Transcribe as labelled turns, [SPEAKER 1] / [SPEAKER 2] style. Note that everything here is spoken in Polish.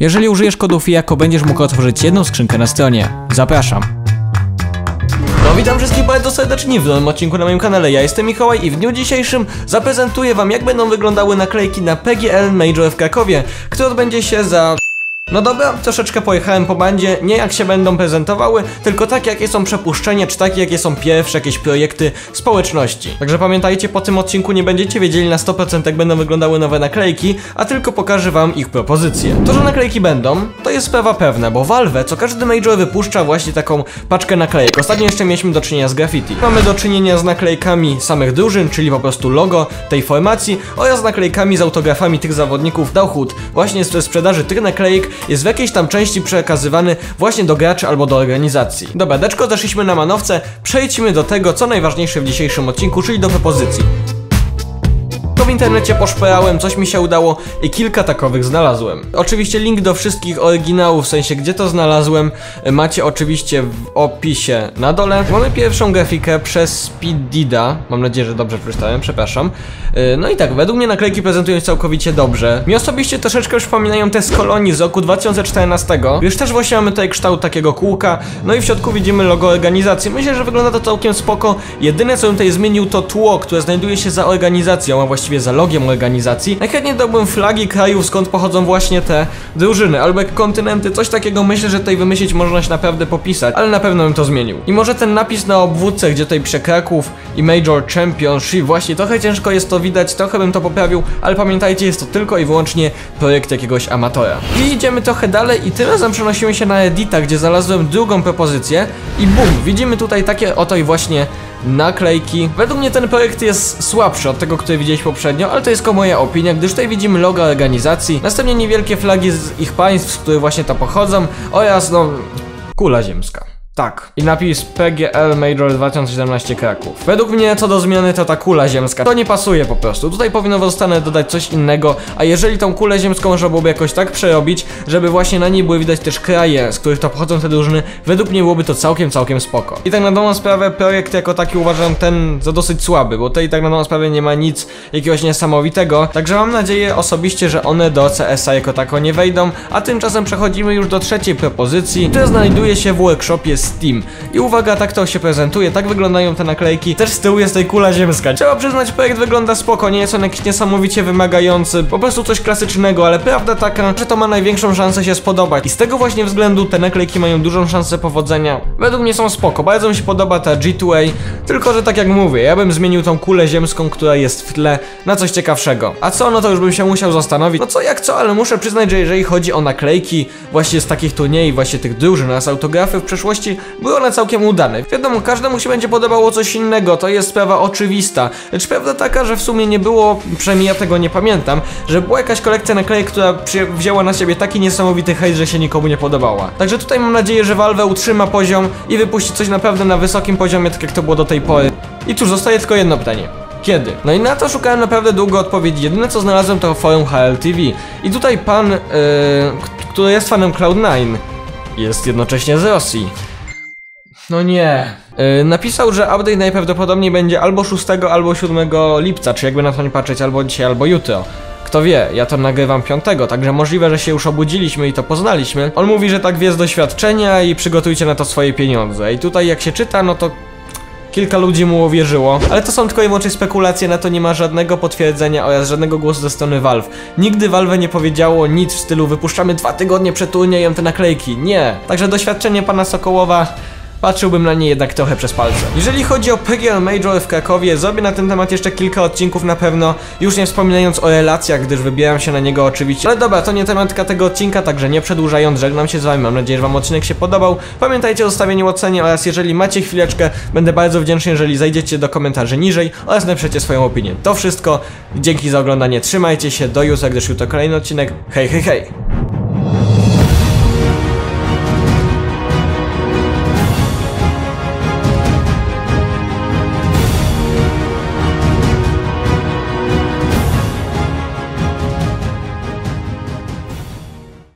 [SPEAKER 1] Jeżeli użyjesz kodu FIAKO, będziesz mógł otworzyć jedną skrzynkę na stronie. Zapraszam.
[SPEAKER 2] No witam wszystkich bardzo serdecznie w nowym odcinku na moim kanale, ja jestem Mikołaj i w dniu dzisiejszym zaprezentuję wam jak będą wyglądały naklejki na PGL Major w Krakowie, który odbędzie się za... No dobra, troszeczkę pojechałem po bandzie, nie jak się będą prezentowały, tylko tak jakie są przepuszczenia, czy takie jakie są pierwsze jakieś projekty społeczności. Także pamiętajcie, po tym odcinku nie będziecie wiedzieli na 100% jak będą wyglądały nowe naklejki, a tylko pokażę wam ich propozycje. To, że naklejki będą, to jest sprawa pewna, bo Valve co każdy Major wypuszcza właśnie taką paczkę naklejek. Ostatnio jeszcze mieliśmy do czynienia z graffiti. Mamy do czynienia z naklejkami samych drużyn, czyli po prostu logo tej formacji oraz naklejkami z autografami tych zawodników Dochód. Właśnie ze sprzedaży tych naklejek jest w jakiejś tam części przekazywany właśnie do graczy albo do organizacji. Dobra, deczko, zeszliśmy na manowce, przejdźmy do tego, co najważniejsze w dzisiejszym odcinku, czyli do propozycji. To w internecie poszperałem, coś mi się udało i kilka takowych znalazłem. Oczywiście link do wszystkich oryginałów, w sensie gdzie to znalazłem, macie oczywiście w opisie na dole. Mamy pierwszą grafikę przez Speedida, mam nadzieję, że dobrze przeczytałem, przepraszam. Yy, No i tak, według mnie naklejki prezentują się całkowicie dobrze. Mi osobiście troszeczkę przypominają te z kolonii z roku 2014, już też właśnie mamy tutaj kształt takiego kółka, no i w środku widzimy logo organizacji. Myślę, że wygląda to całkiem spoko. Jedyne co bym tutaj zmienił to tło, które znajduje się za organizacją, a właściwie za logiem organizacji. Najchętniej dałbym flagi krajów, skąd pochodzą właśnie te drużyny, albo jak kontynenty, coś takiego myślę, że tutaj wymyślić można się naprawdę popisać, ale na pewno bym to zmienił. I może ten napis na obwódce, gdzie tutaj przy Kraków i Major Championship, właśnie trochę ciężko jest to widać, trochę bym to poprawił, ale pamiętajcie, jest to tylko i wyłącznie projekt jakiegoś amatora. I idziemy trochę dalej i tym razem przenosimy się na Edita, gdzie znalazłem drugą propozycję i bum, widzimy tutaj takie oto i właśnie naklejki. Według mnie ten projekt jest słabszy od tego, który widzieliśmy poprzednio, ale to jest tylko moja opinia, gdyż tutaj widzimy logo organizacji, następnie niewielkie flagi z ich państw, z których właśnie to pochodzą oraz no kula ziemska. Tak. I napis PGL Major 2017 Kraków. Według mnie co do zmiany to ta kula ziemska. To nie pasuje po prostu. Tutaj powinno zostanę dodać coś innego, a jeżeli tą kulę ziemską można byłoby jakoś tak przerobić, żeby właśnie na niej były widać też kraje, z których to pochodzą te drużyny, według mnie byłoby to całkiem, całkiem spoko. I tak na dobrą sprawę projekt jako taki uważam ten za dosyć słaby, bo tutaj tak na dobrą sprawę nie ma nic jakiegoś niesamowitego, także mam nadzieję osobiście, że one do CS-a jako tako nie wejdą, a tymczasem przechodzimy już do trzeciej propozycji, która znajduje się w workshopie Steam. I uwaga, tak to się prezentuje, tak wyglądają te naklejki. Też z tyłu jest tej kula ziemska. Trzeba przyznać, projekt wygląda spoko, nie jest on jakiś niesamowicie wymagający, po prostu coś klasycznego, ale prawda taka, że to ma największą szansę się spodobać. I z tego właśnie względu te naklejki mają dużą szansę powodzenia. Według mnie są spoko, bardzo mi się podoba ta G2A, tylko że tak jak mówię, ja bym zmienił tą kulę ziemską, która jest w tle, na coś ciekawszego. A co, no to już bym się musiał zastanowić. No co jak co, ale muszę przyznać, że jeżeli chodzi o naklejki właśnie z takich turniejów, właśnie tych drużyn oraz autografy w przeszłości, były one całkiem udane. Wiadomo, każdemu się będzie podobało coś innego, to jest sprawa oczywista. Lecz prawda taka, że w sumie nie było, przynajmniej ja tego nie pamiętam, że była jakaś kolekcja naklejek, która wzięła na siebie taki niesamowity hejt, że się nikomu nie podobała. Także tutaj mam nadzieję, że Valve utrzyma poziom i wypuści coś naprawdę na wysokim poziomie, tak jak to było do tej pory. I cóż, zostaje tylko jedno pytanie. Kiedy? No i na to szukałem naprawdę długo odpowiedzi. Jedyne co znalazłem to forum HLTV. I tutaj pan, yy, który jest fanem Cloud9, jest jednocześnie z Rosji. No nie. Yy, napisał, że update najprawdopodobniej będzie albo 6, albo 7 lipca, czy jakby na to nie patrzeć, albo dzisiaj, albo jutro. Kto wie, ja to nagrywam 5, także możliwe, że się już obudziliśmy i to poznaliśmy. On mówi, że tak wie z doświadczenia i przygotujcie na to swoje pieniądze. I tutaj jak się czyta, no to Kilka ludzi mu uwierzyło, ale to są tylko i wyłącznie spekulacje, na to nie ma żadnego potwierdzenia oraz żadnego głosu ze strony Valve. Nigdy Valve nie powiedziało nic w stylu wypuszczamy dwa tygodnie przed turniejem te naklejki. Nie. Także doświadczenie pana Sokołowa Patrzyłbym na nie jednak trochę przez palce. Jeżeli chodzi o PGL Major w Krakowie, zrobię na ten temat jeszcze kilka odcinków na pewno, już nie wspominając o relacjach, gdyż wybieram się na niego oczywiście. Ale dobra, to nie tematyka tego odcinka, także nie przedłużając, żegnam się z wami, mam nadzieję, że wam odcinek się podobał. Pamiętajcie o zostawieniu ocenie oraz jeżeli macie chwileczkę, będę bardzo wdzięczny, jeżeli zajdziecie do komentarzy niżej oraz napiszecie swoją opinię. To wszystko, dzięki za oglądanie, trzymajcie się, do jutra, gdyż jutro kolejny odcinek. Hej, hej, hej!